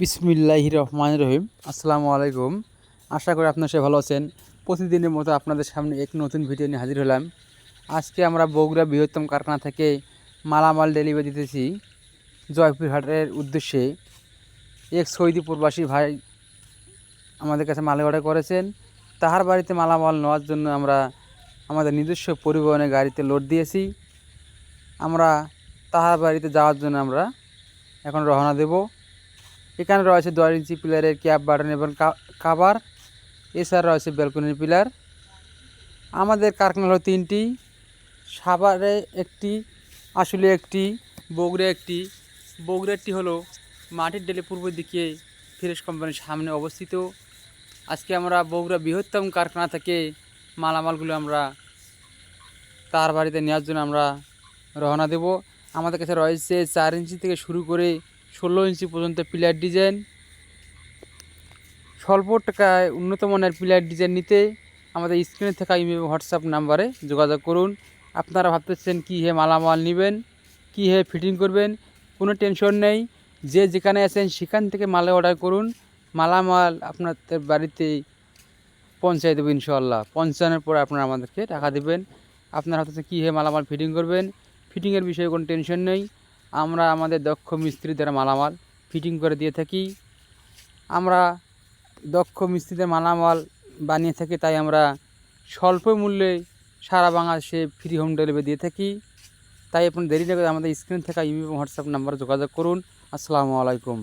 বিসমিল্লাহ রহমান রহিম। আসসালামু আলাইকুম। আশা করি আপনার সে ভালো আছেন। প্রতিদিনের মতো আপনাদের সামনে এক নতুন ভিডিও নিয়ে হাজির হলাম। আজকে আমরা বগুড়া বৃহত্তম কারখানা থেকে মালামাল ডেলিভারি দিতেছি। জয়পুরহাটের উদ্দেশ্যে। এক সৌদি প্রবাসী ভাই আমাদের কাছে মাল অর্ডার করেছেন। তাহার বাড়িতে মালামাল নেওয়ার জন্য আমরা আমাদের নিজস্ব পরিবহনের গাড়িতে লোড দিয়েছি। আমরা তাহার বাড়িতে যাওয়ার জন্য আমরা এখন রওনা দেবো। এখানে রয়েছে দশ ইঞ্চি পিলারের ক্যাপ বাটন এবং কাভার। এছাড়া রয়েছে ব্যালকনির পিলার। আমাদের কারখানা হলো তিনটি। সাভারে একটি আসলে একটি, বগুড়া একটি। বগুড়াটি হলো মাটির ডেলে পূর্ব দিকে ফ্রেশ কোম্পানির সামনে অবস্থিত। আজকে আমরা বগুড়া বৃহত্তম কারখানা থেকে মালামালগুলো আমরা তার বাড়িতে নেওয়ার জন্য আমরা রওনা দেব। আমাদের কাছে রয়েছে চার ইঞ্চি থেকে শুরু করে ষোলো ইঞ্চি পর্যন্ত পিলার ডিজাইন। স্বল্প টাকায় উন্নত মানের পিলার ডিজাইন নিতে আমাদের স্ক্রিনে থাকা ইমেল হোয়াটসঅ্যাপ নাম্বারে যোগাযোগ করুন। আপনারা ভাবতেছেন কী হে মালামাল নেবেন, কী হে ফিটিং করবেন, কোনো টেনশন নেই। যে যেখানে আছেন সেখান থেকে মালে অর্ডার করুন। মালামাল আপনাদের বাড়িতে পৌঁছাই দেবো ইনশাল্লাহ পৌঁছানোর পরে আপনারা আমাদেরকে টাকা দেবেন। আপনারা ভাবতেছেন কী হে মালামাল ফিটিং করবেন? ফিটিংয়ের বিষয়ে কোনো টেনশন নেই। আমরা আমাদের দক্ষ মিস্ত্রি দ্বারা মালামাল ফিটিং করে দিয়ে থাকি। আমরা দক্ষ মিস্ত্রিদের মালামাল বানিয়ে থাকি, তাই আমরা স্বল্প মূল্যে সারা বাংলাদেশে ফ্রি হোম ডেলিভারি দিয়ে থাকি। তাই আপনি দেরি না করে আমাদের স্ক্রিন থাকা ইমেল হোয়াটসঅ্যাপ নাম্বারে যোগাযোগ করুন। আসসালামু আলাইকুম।